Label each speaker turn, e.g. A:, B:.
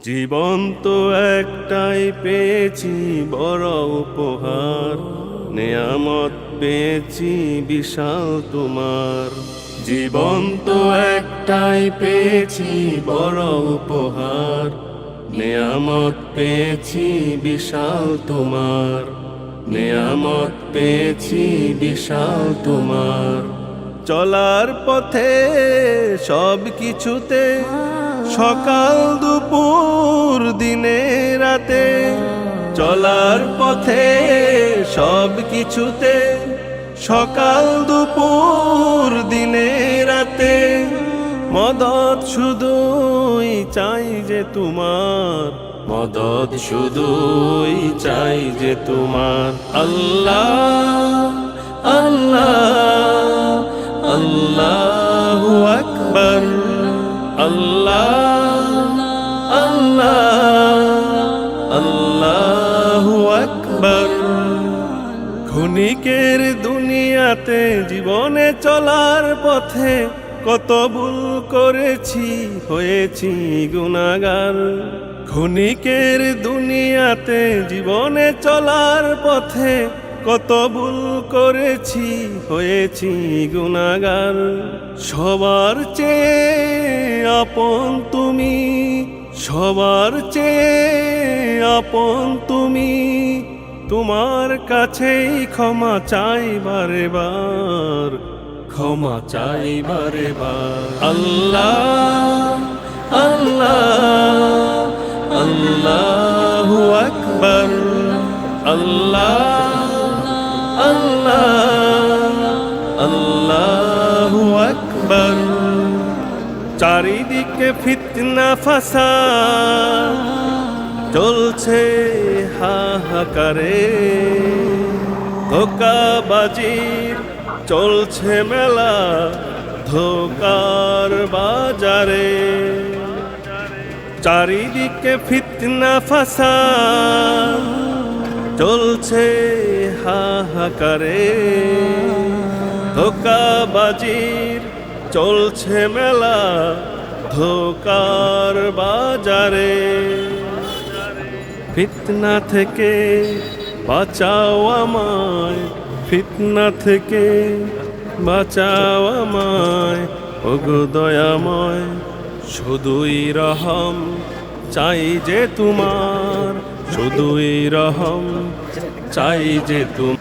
A: জীবন তো একটাই পেয়েছি, বড় উপহার। নেয়ামত পেয়েছি, বিশাল তোমার। জীবন তো একটাই পেয়েছি, বড় উপহার। নেয়ামত পেয়েছি, বিশাল তোমার। নেয়ামত পেয়েছি, বিশাল তোমার। চলার পথে সব কিছুতে সকাল দুপুর, দিনে, রাতে। চলার পথে সব কিছুতে সকাল দুপুর, দিনে, রাতে। মদত শুধুই চাই যে তোমার। মদত শুধুই চাই যে তোমার। আল্লাহ আল্লাহ। আকবার ক্ষণিকের দুনিয়াতে জীবনে চলার পথে কত ভুল করেছি, হয়েছি গুনাগার ক্ষণিকের দুনিয়াতে জীবনে চলার পথে কত ভুল করেছি, হয়েছি গুনাগার সবার চেয়ে আপন তুমি, সবার চেয়ে আপন তুমি। তোমার কাছেই ক্ষমা চাই বারে বার ক্ষমা চাই বারে বার আল্লাহ আল্লাহ, আল্লাহু আকবার। আল্লাহ আল্লাহ, আল্লাহু আকবার। চারিদিকে ফিতনা ফাসা চলছে হাহাকারে ধোকাবাজির চলছে মেলা ধোকার বাজারে। চারিদিকে ফিতনা ফাসা চলছে হাহাকারে। ধোকাবাজির চলছে মেলা ধোকার বাজারে। ফিতনা থেকে বাঁচাও আমায়, ফিতনা থেকে বাঁচাও আমায়। ওগো দয়াময়, শুধুই রহম চাই যে তোমার, শুধুই রহম চাই যে তোমার